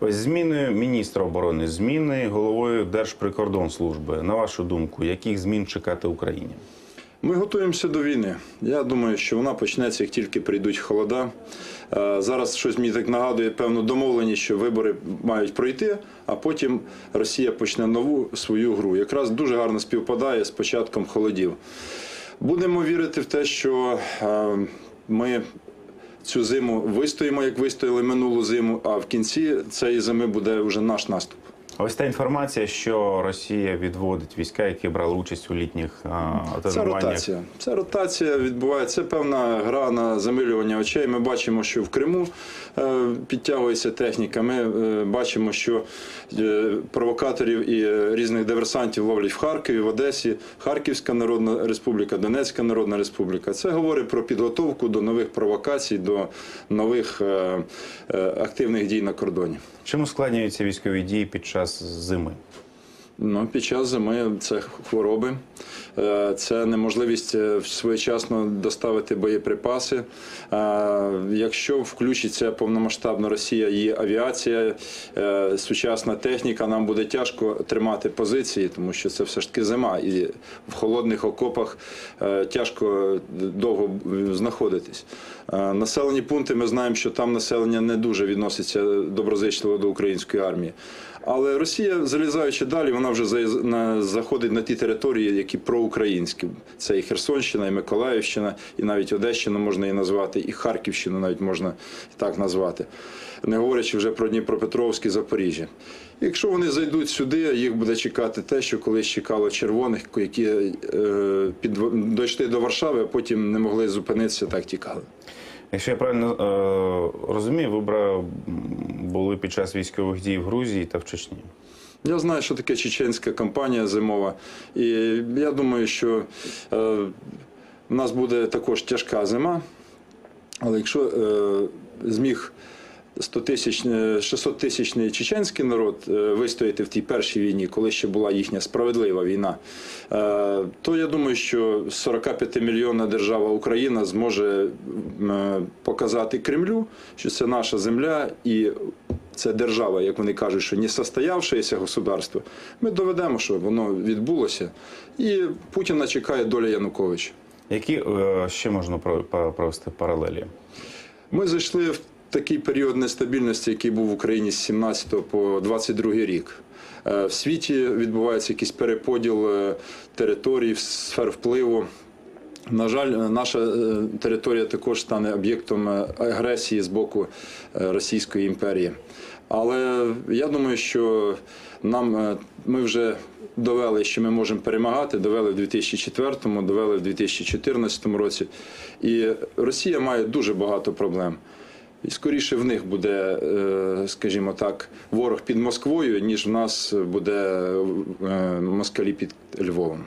Ось зміною міністра оборони, зміни головою Держприкордонслужби. На вашу думку, яких змін чекати Україні? Ми готуємося до війни. Я думаю, що вона почнеться, як тільки прийдуть холода. Е, Зараз щось мені так нагадує певну домовленість, що вибори мають пройти, а потім Росія почне нову свою гру. Якраз дуже гарно співпадає з початком холодів. Будемо вірити в те, що е, ми цю зиму вистоїмо, як вистояли минулу зиму, а в кінці цієї зими буде вже наш наступ. Ось та інформація, що Росія відводить війська, які брали участь у літніх а, Це ротація. Це ротація відбувається. Це певна гра на замилювання очей. Ми бачимо, що в Криму е, підтягується техніка. Ми е, бачимо, що е, провокаторів і е, різних диверсантів ловлять в Харкові, в Одесі, Харківська Народна Республіка, Донецька Народна Республіка. Це говорить про підготовку до нових провокацій, до нових е, е, активних дій на кордоні. Чим ускладнюються військові дії під час зими? Ну, під час зими це хвороби, е, це неможливість е, своєчасно доставити боєприпаси. Е, Якщо включиться повномасштабно Росія, її авіація, сучасна техніка, нам буде тяжко тримати позиції, тому що це все ж таки зима, і в холодних окопах тяжко довго знаходитись. Населені пункти, ми знаємо, що там населення не дуже відноситься доброзичливо до української армії. Але Росія, залізаючи далі, вона вже заходить на ті території, які проукраїнські. Це і Херсонщина, і Миколаївщина, і навіть Одещину можна її назвати, і Харківщину навіть можна так назвати. Не говорячи вже про Дніпропетровськ і Запоріжжя. Якщо вони зайдуть сюди, їх буде чекати те, що колись чекало червоних, які е, під, дійшли до Варшави, а потім не могли зупинитися, так тікали. Якщо я правильно е, розумію, ви бра- були під час військових дій в Грузії та в Чечні. Я знаю, що таке чеченська кампанія зимова, і я думаю, що е, в нас буде також тяжка зима, але якщо е, зміг 100 тисяч, 600 тисячний чеченський народ е, вистояти в тій першій війні, коли ще була їхня справедлива війна, е, то я думаю, що 45 мільйонна держава Україна зможе е, показати Кремлю, що це наша земля і це держава, як вони кажуть, що не состоявшееся государство. Ми доведемо, що воно відбулося, і Путіна чекає доля Януковича. Які е, ще можна про- провести паралелі? Ми зайшли в такий період нестабільності, який був в Україні з 17 по 22 рік. Е, В світі відбувається якийсь переподіл е, територій, сфер впливу. На жаль, е, наша е, територія також стане об'єктом е, агресії з боку Російської імперії. Але я думаю, що нам ми вже довели, що ми можемо перемагати. Довели в 2004-му, довели в 2014 році. І Росія має дуже багато проблем. І скоріше в них буде, скажімо так, ворог під Москвою, ніж в нас буде москалі під Львовом.